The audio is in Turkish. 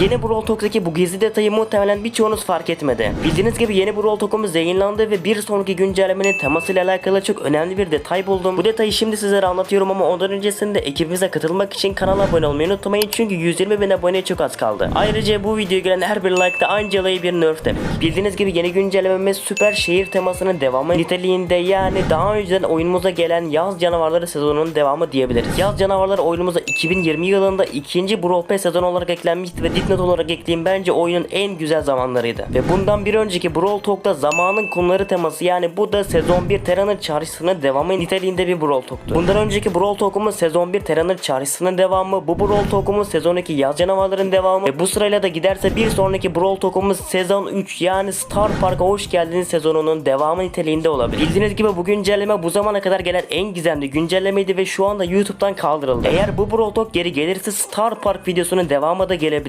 Yeni Brawl Talk'taki bu gizli detayı muhtemelen birçoğunuz fark etmedi. Bildiğiniz gibi yeni Brawl Talk'umuz yayınlandı ve bir sonraki güncellemenin temasıyla alakalı çok önemli bir detay buldum. Bu detayı şimdi sizlere anlatıyorum ama ondan öncesinde ekibimize katılmak için kanala abone olmayı unutmayın çünkü 120 bin aboneye çok az kaldı. Ayrıca bu videoya gelen her bir like de Angela'yı bir nerf demek. Bildiğiniz gibi yeni güncellememiz süper şehir temasının devamı niteliğinde yani daha önceden oyunumuza gelen yaz canavarları sezonunun devamı diyebiliriz. Yaz canavarları oyunumuza 2020 yılında ikinci Brawl Pass sezonu olarak eklenmişti ve dipnot olarak ekleyeyim bence oyunun en güzel zamanlarıydı. Ve bundan bir önceki Brawl Talk'ta zamanın konuları teması yani bu da sezon 1 Terran'ın çağrısının devamı niteliğinde bir Brawl Talk'tu. Bundan önceki Brawl Talk'umuz sezon 1 Terran'ın çağrısının devamı, bu Brawl Talk'umuz sezon 2 yaz canavarların devamı ve bu sırayla da giderse bir sonraki Brawl Talk'umuz sezon 3 yani Star Park'a hoş geldiniz sezonunun devamı niteliğinde olabilir. Bildiğiniz gibi bu güncelleme bu zamana kadar gelen en gizemli güncellemeydi ve şu anda YouTube'dan kaldırıldı. Eğer bu Brawl Talk geri gelirse Star Park videosunun devamı da gelebilir.